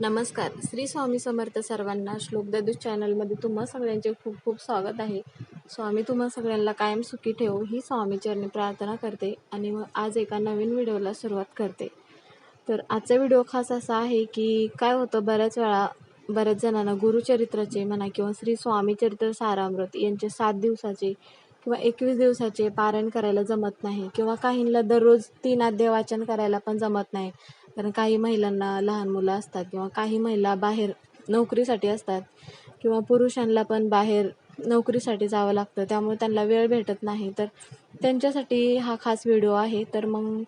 नमस्कार. श्री स्वामी समर्थ सर्वांना श्लोक ददूस चॅनलमध्ये तुम्हा सगळ्यांचे खूप खूप स्वागत आहे. स्वामी तुम्हा सगळ्यांना कायम सुखी ठेवू ही स्वामीचरणी प्रार्थना करते आणि मग आज एका नवीन व्हिडिओला सुरुवात करते. तर आजचा व्हिडिओ खास असा आहे की काय होतं बऱ्याच वेळा बऱ्याच जणांना गुरुचरित्राचे म्हणा किंवा श्री स्वामी चरित्र सारामृत यांचे सात दिवसाचे किंवा एकवीस दिवसाचे पारायण करायला जमत नाही किंवा काहींना दररोज तीन अध्याय वाचन करायला पण जमत नाही. कारण काही महिलांना लहान मुलं असतात किंवा काही महिला बाहेर नोकरीसाठी असतात किंवा पुरुषांना पण बाहेर नोकरीसाठी जावं लागतं त्यामुळे त्यांना वेळ भेटत नाही. तर त्यांच्यासाठी हा खास व्हिडिओ आहे. तर मग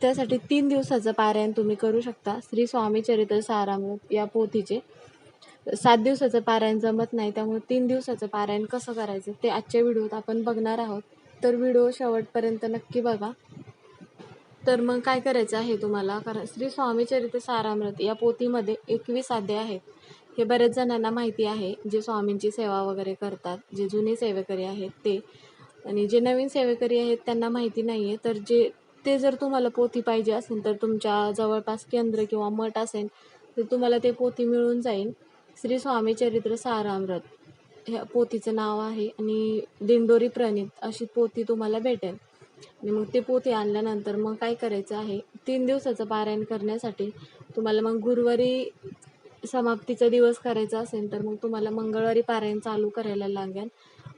त्यासाठी तीन दिवसाचं पारायण तुम्ही करू शकता. श्री स्वामी चरित्र सारामृत या पोथीचे. सात दिवसाचं पारायण जमत नाही त्यामुळे तीन दिवसाचं पारायण कसं करायचं ते आजच्या व्हिडिओत आपण बघणार आहोत. तर व्हिडिओ शेवटपर्यंत नक्की बघा. तर मग काय करायचं आहे तुम्हाला? कारण श्री स्वामी चरित्र सारामृत या पोथीमध्ये एकवीस अध्याय आहेत. हे बऱ्याच जणांना माहिती आहे जे स्वामींची सेवा वगैरे करतात जे जुने सेवेकरी आहेत ते. आणि जे नवीन सेवेकरी आहेत त्यांना माहिती नाही आहे तर जे ते जर तुम्हाला पोथी पाहिजे असेल तर तुमच्या जवळपास केंद्र किंवा मठ असेल तर तुम्हाला ते पोथी मिळून जाईल. श्री स्वामी चरित्र सारामृत. ह्या पोथीचं नाव आहे आणि दिंडोरी प्रणित अशी पोथी तुम्हाला भेटेल. आणि मग ते पोते आणल्यानंतर मग काय करायचं आहे? तीन दिवसाचं पारायण करण्यासाठी तुम्हाला मग गुरुवारी समाप्तीचा दिवस करायचा असेल तर मग तुम्हाला मंगळवारी पारायण चालू करायला लागेल.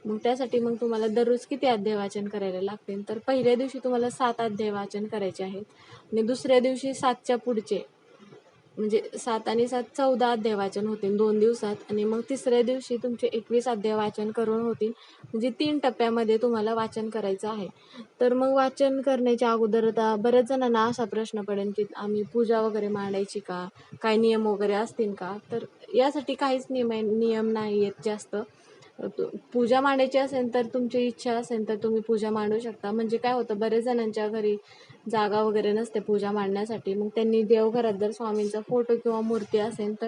मग त्यासाठी मग तुम्हाला दररोज किती अध्याय वाचन करायला लागतील? तर पहिल्या दिवशी तुम्हाला सात अध्याय वाचन करायचे आहेत आणि दुसऱ्या दिवशी सातच्या पुढचे म्हणजे सात आणि सात चौदा अध्याय वाचन होतील दोन दिवसात. आणि मग तिसऱ्या दिवशी तुमचे एकवीस अध्याय वाचन करून होतील म्हणजे तीन टप्प्यामध्ये तुम्हाला वाचन करायचं आहे. तर मग वाचन करण्याच्या अगोदर आता बऱ्याच जणांना असा प्रश्न पडेल की आम्ही पूजा वगैरे मांडायची का? काय नियम वगैरे असतील का? तर यासाठी काहीच नियम आहे नियम नाही आहेत जास्त. पूजा मांडायची असेल तर तुमची इच्छा असेल तर तुम्ही पूजा मांडू शकता. म्हणजे काय होतं बरेच जणांच्या घरी जागा वगैरे नसते पूजा मांडण्यासाठी. मग त्यांनी देवघरात जर स्वामींचा फोटो किंवा मूर्ती असेल तर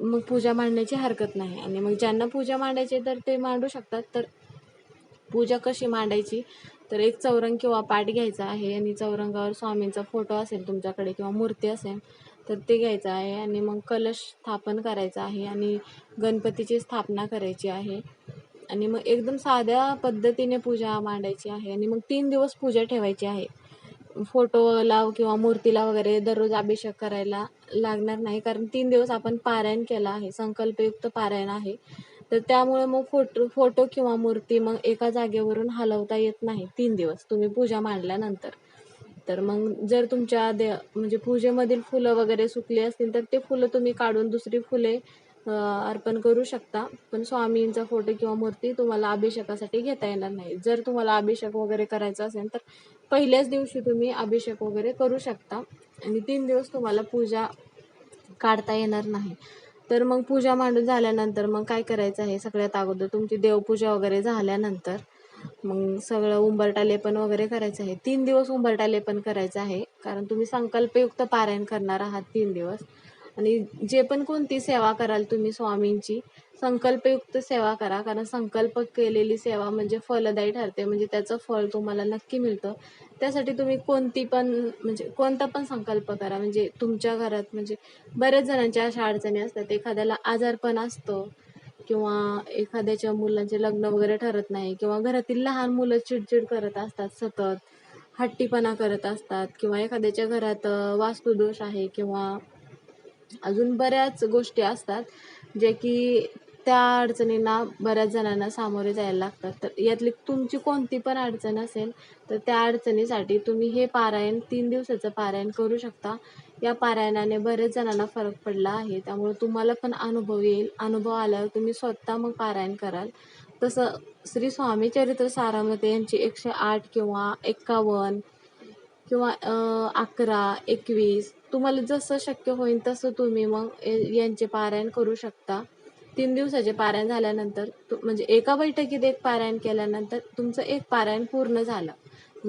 मग पूजा मांडण्याची हरकत नाही. आणि मग ज्यांना पूजा मांडायची तर ते मांडू शकतात. तर पूजा कशी मांडायची? तर एक चौरंग किंवा पाट घ्यायचा आहे आणि चौरंगावर स्वामींचा फोटो असेल तुमच्याकडे किंवा मूर्ती असेल तर ते घ्यायचं आहे. आणि मग कलश स्थापन करायचं आहे आणि गणपतीची स्थापना करायची आहे. आणि मग एकदम साध्या पद्धतीने पूजा मांडायची आहे. आणि मग तीन दिवस पूजा ठेवायची आहे. फोटोला किंवा मूर्तीला वगैरे दररोज अभिषेक करायला लागणार नाही. कारण तीन दिवस आपण पारायण केला आहे. संकल्पयुक्त पारायण आहे. तर त्यामुळे मग फोटो फोटो किंवा मूर्ती मग एका जागेवरून हलवता येत नाही. तीन दिवस. तुम्ही पूजा मांडल्यानंतर. तर मग जर तुमच्या दे म्हणजे पूजेमधील फुलं वगैरे सुकली असतील तर ते फुलं तुम्ही काढून दुसरी फुले अर्पण करू शकता. पण स्वामींचा फोटो किंवा मूर्ती तुम्हाला अभिषेकासाठी घेता येणार नाही. जर तुम्हाला अभिषेक वगैरे करायचा असेल तर पहिल्याच दिवशी तुम्ही अभिषेक वगैरे करू शकता. आणि तीन दिवस तुम्हाला पूजा काढता येणार नाही. तर मग पूजा मांडून झाल्यानंतर मग काय करायचं आहे? सगळ्यात अगोदर तुमची देवपूजा वगैरे झाल्यानंतर मग सगळं उंबरटा लेपन वगैरे करायचं आहे. तीन दिवस उंबरटा लेपन करायचं आहे. कारण तुम्ही संकल्पयुक्त पारायण करणार आहात तीन दिवस. आणि जे पण कोणती सेवा कराल तुम्ही स्वामींची संकल्पयुक्त सेवा करा. कारण संकल्प केलेली सेवा म्हणजे फलदायी ठरते. म्हणजे त्याचं फळ तुम्हाला नक्की मिळतं. त्यासाठी तुम्ही कोणती पण म्हणजे कोणता पण संकल्प करा. म्हणजे तुमच्या घरात म्हणजे बऱ्याच जणांच्या अशा अडचणी असतात. एखाद्याला आजारपण असतं किंवा एखाद्याच्या मुलांचे लग्न वगैरे ठरत नाही किंवा घरातील लहान मुलं चिडचिड करत असतात सतत हट्टीपणा करत असतात किंवा एखाद्याच्या घरात वास्तुदोष आहे किंवा अजून बऱ्याच गोष्टी असतात जे की त्या अडचणींना बऱ्याच जणांना सामोरे जायला लागतात. तर यातली तुमची कोणती पण अडचण असेल तर त्या अडचणीसाठी तुम्ही हे पारायण तीन दिवसाचं पारायण करू शकता. या पारायणाने बऱ्याच जणांना फरक पडला आहे. त्यामुळे तुम्हाला पण अनुभव येईल. अनुभव आल्यावर तुम्ही स्वतः मग पारायण कराल. तसं श्री स्वामी चरित्र सारामते यांची एकशे आठ किंवा एक्कावन्न किंवा अकरा एकवीस तुम्हाला जसं शक्य होईल तसं तुम्ही मग ए- यांचे पारायण करू शकता. तीन दिवसाचे पारायण झाल्यानंतर तु- म्हणजे एका बैठकीत एक पारायण केल्यानंतर तुमचं एक पारायण पूर्ण झालं.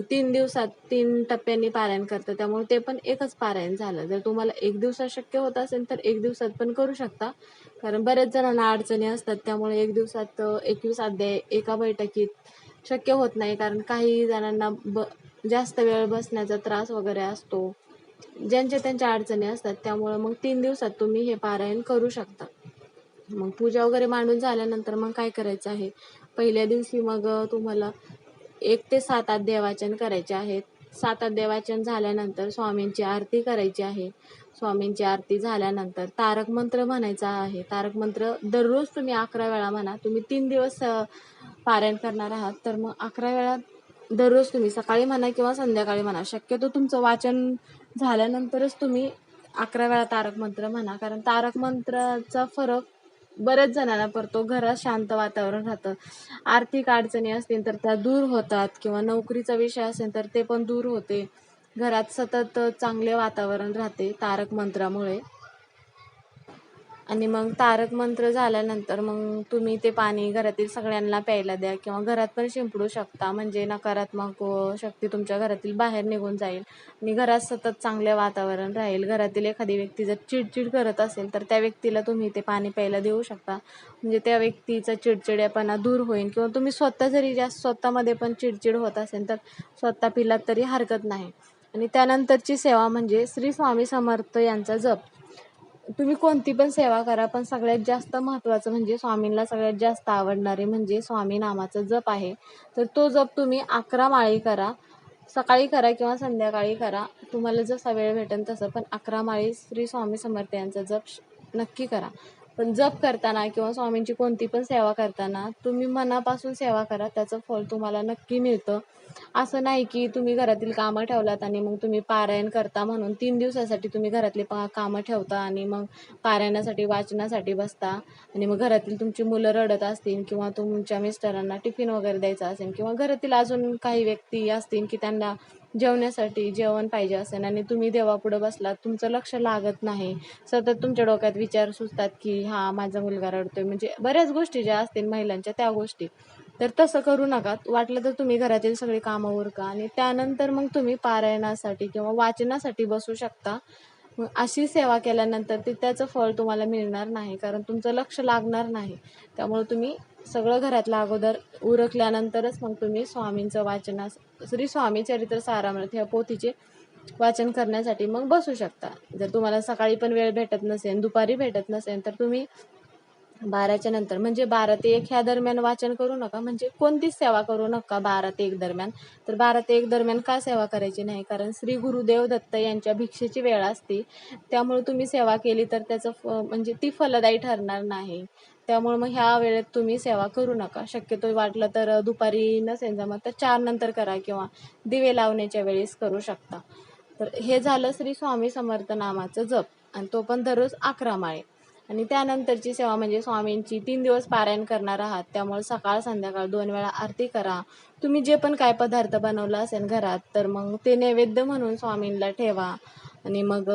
तीन दिवसात तीन टप्प्यांनी पारायण करतं त्यामुळे ते पण एकच पारायण झालं. जर तुम्हाला एक दिवसात शक्य होत असेल तर एक दिवसात पण करू शकता. कारण बऱ्याच जणांना अडचणी असतात त्यामुळे एक दिवसात एकवीस अध्याय एका बैठकीत शक्य होत नाही. कारण काही जणांना ब जास्त वेळ बसण्याचा त्रास वगैरे असतो. ज्यांच्या त्यांच्या अडचणी असतात त्यामुळं मग तीन दिवसात तुम्ही हे पारायण करू शकता. मग पूजा वगैरे मांडून झाल्यानंतर मग काय करायचं आहे? पहिल्या दिवशी मग तुम्हाला एक ते सात अध्याय देवाचन करायचे आहेत सात आठ देवाचन झाल्यानंतर स्वामींची आरती करायची आहे. स्वामींची आरती झाल्यानंतर तारक मंत्र म्हणायचा आहे. तारक मंत्र दररोज तुम्ही अकरा वेळा म्हणा तुम्ही तीन दिवस पारायण करणार आहात तर मग अकरा वेळा दररोज तुम्ही सकाळी म्हणा किंवा संध्याकाळी म्हणा शक्यतो तुमचं वाचन झाल्यानंतरच तुम्ही अकरा वेळा तारक मंत्र म्हणा कारण तारक मंत्राचा फरक बऱ्याच जणांना पडतो. घरात शांत वातावरण राहतं. आर्थिक अडचणी असतील तर त्या दूर होतात किंवा नोकरीचा विषय असेल तर ते पण दूर होते. घरात सतत चांगले वातावरण राहते तारक मंत्रामुळे. आणि मग तारक मंत्र झाल्यानंतर मग तुम्ही ते पाणी घरातील सगळ्यांना प्यायला द्या किंवा घरात पण शिंपडू शकता. म्हणजे नकारात्मक शक्ती तुमच्या घरातील बाहेर निघून जाईल. आणि घरात सतत चांगले वातावरण राहील. घरातील एखादी व्यक्ती जर चिडचिड करत असेल तर त्या व्यक्तीला तुम्ही ते पाणी प्यायला देऊ शकता. म्हणजे त्या व्यक्तीचा चिडचिडेपणा दूर होईल. किंवा तुम्ही स्वतः जरी जास्त स्वतःमध्ये पण चिडचिड होत असेल तर स्वतः पिलात तरी हरकत नाही. आणि त्यानंतरची सेवा म्हणजे श्री स्वामी समर्थ यांचा जप. तुम्ही कोणती पण सेवा करा पण सगळ्यात जास्त महत्त्वाचं म्हणजे स्वामींना सगळ्यात जास्त आवडणारे म्हणजे स्वामी नामाचा जप आहे. तर तो जप तुम्ही अकरा माळी करा. सकाळी करा किंवा संध्याकाळी करा. तुम्हाला जसा वेळ भेटेल तसं पण अकरा माळी श्री स्वामी समर्थ यांचा जप श- नक्की करा. पण जप करताना किंवा स्वामींची कोणती पण सेवा करताना तुम्ही मनापासून सेवा करा त्याचं फळ तुम्हाला नक्की मिळतं. असं नाही की तुम्ही घरातील कामं ठेवलात आणि मग तुम्ही पारायण करता म्हणून तीन दिवसासाठी तुम्ही घरातली पा कामं ठेवता आणि मग पारायणासाठी वाचनासाठी बसता आणि मग घरातील तुमची मुलं रडत असतील किंवा तुमच्या मिस्टरांना टिफिन वगैरे द्यायचा असेल किंवा घरातील अजून काही व्यक्ती असतील की त्यांना जेवण्यासाठी जेवण पाहिजे असेल आणि तुम्ही देवापुढं बसलात तुमचं लक्ष लागत नाही. सतत तुमच्या डोक्यात विचार सुचतात की हा माझा मुलगा रडतोय. म्हणजे बऱ्याच गोष्टी ज्या असतील महिलांच्या त्या गोष्टी. तर तसं करू नका. वाटलं तर तुम्ही घरातील सगळी कामं उरका आणि त्यानंतर मग तुम्ही पारायणासाठी किंवा वाचनासाठी बसू शकता. अशी सेवा केल्यानंतर ते त्याचं फळ तुम्हाला मिळणार नाही कारण तुमचं लक्ष लागणार नाही. त्यामुळे तुम्ही सगळं घरातलं अगोदर उरकल्यानंतरच मग तुम्ही स्वामींचं वाचनास श्री स्वामी चरित्र सारामृत ह्या पोथीचे वाचन करण्यासाठी मग बसू शकता. जर तुम्हाला सकाळी पण वेळ भेटत नसेल दुपारी भेटत नसेल तर तुम्ही बाराच्या नंतर. म्हणजे बारा ते एक ह्या दरम्यान वाचन करू नका. म्हणजे कोणतीच सेवा करू नका बारा ते एक दरम्यान. तर बारा ते एक दरम्यान का सेवा करायची नाही? कारण श्री गुरुदेव दत्त यांच्या भिक्षेची वेळ असते. त्यामुळे तुम्ही सेवा केली तर त्याचं फ म्हणजे ती फलदायी ठरणार नाही. त्यामुळे मग ह्या वेळेत तुम्ही सेवा करू नका. शक्यतो वाटलं तर दुपारी नसेल जमत तर चार नंतर करा किंवा दिवे लावण्याच्या वेळेस करू शकता. तर हे झालं श्री स्वामी समर्थ नामाचं जप. आणि तो पण दररोज अकरा माळे. आणि त्यानंतरची सेवा म्हणजे स्वामींची तीन दिवस पारायण करणार आहात. त्यामुळे सकाळ संध्याकाळ दोन वेळा आरती करा. तुम्ही जे पण काय पदार्थ बनवला असेल घरात तर मग ते नैवेद्य म्हणून स्वामींना ठेवा. आणि मग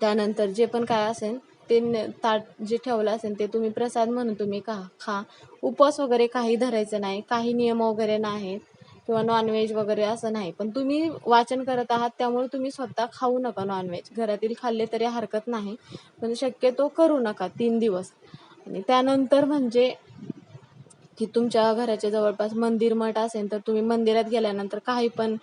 त्यानंतर जे पण काय असेल ते न- ताट जे ठेवलं असेल ते तुम्ही प्रसाद म्हणून तुम्ही खा खा. उपवास वगैरे काही धरायचं नाही. काही नियम वगैरे नाहीत. किंवा नॉनव्हेज वगैरे असं नाही. पण तुम्ही वाचन करत आहात त्यामुळे तुम्ही स्वतः खाऊ नका नॉनव्हेज घरातील खाल्ले तरी हरकत नाही. पण शक्यतो करू नका तीन दिवस. आणि त्यानंतर म्हणजे की तुमच्या घराच्या जवळपास मंदिर मठ असेल तर तुम्ही मंदिरात गेल्यानंतर काही पण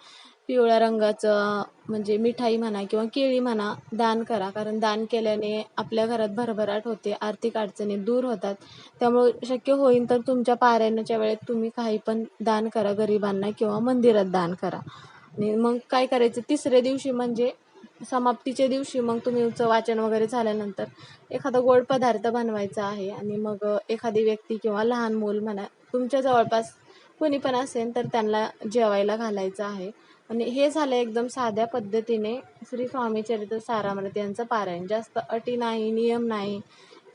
पिवळ्या रंगाचं म्हणजे मिठाई म्हणा किंवा केळी म्हणा दान करा. कारण दान केल्याने आपल्या घरात भरभराट होते आर्थिक अडचणी दूर होतात. त्यामुळे शक्य होईल तर तुमच्या पारायणाच्या वेळेत तुम्ही काही पण दान करा गरिबांना किंवा मंदिरात दान करा. आणि मग काय करायचं? तिसऱ्या दिवशी म्हणजे समाप्तीच्या दिवशी मग तुम्ही वाचन वगैरे झाल्यानंतर एखादा गोड पदार्थ बनवायचा आहे आणि मग एखादी व्यक्ती किंवा लहान मूल म्हणा तुमच्या जवळपास कोणी पण असेल तर त्यांना जेवायला घालायचं आहे. आणि हे झालं एकदम साध्या पद्धतीने श्री स्वामी चरित्र सारामृत यांचं पारायण. जास्त अटी नाही नियम नाही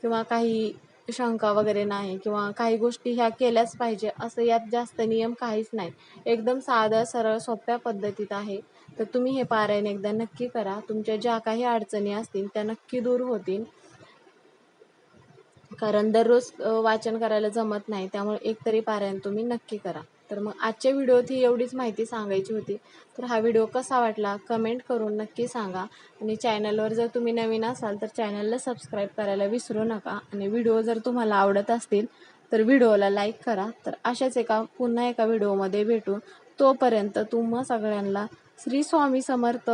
किंवा काही शंका वगैरे नाही किंवा काही गोष्टी ह्या केल्याच पाहिजे असं यात जास्त नियम काहीच नाही. एकदम साधं सरळ सोप्या पद्धतीत आहे. तर तुम्ही हे पारायण एकदा नक्की करा. तुमच्या ज्या काही अडचणी असतील त्या नक्की दूर होतील. कारण दररोज वाचन करायला जमत नाही. त्यामुळे एक तरी पारायण तुम्ही नक्की करा. तर मग आजच्या व्हिडिओत ही एवढीच माहिती सांगायची होती. तर हा व्हिडिओ कसा वाटला कमेंट करून नक्की सांगा. आणि चॅनलवर जर तुम्ही नवीन असाल तर चॅनलला सबस्क्राईब करायला विसरू नका. आणि व्हिडिओ जर तुम्हाला आवडत असतील तर व्हिडिओला लाईक करा. तर अशाच एका पुन्हा एका व्हिडिओमध्ये भेटू. तोपर्यंत तुम्हा सगळ्यांना श्री स्वामी समर्थ.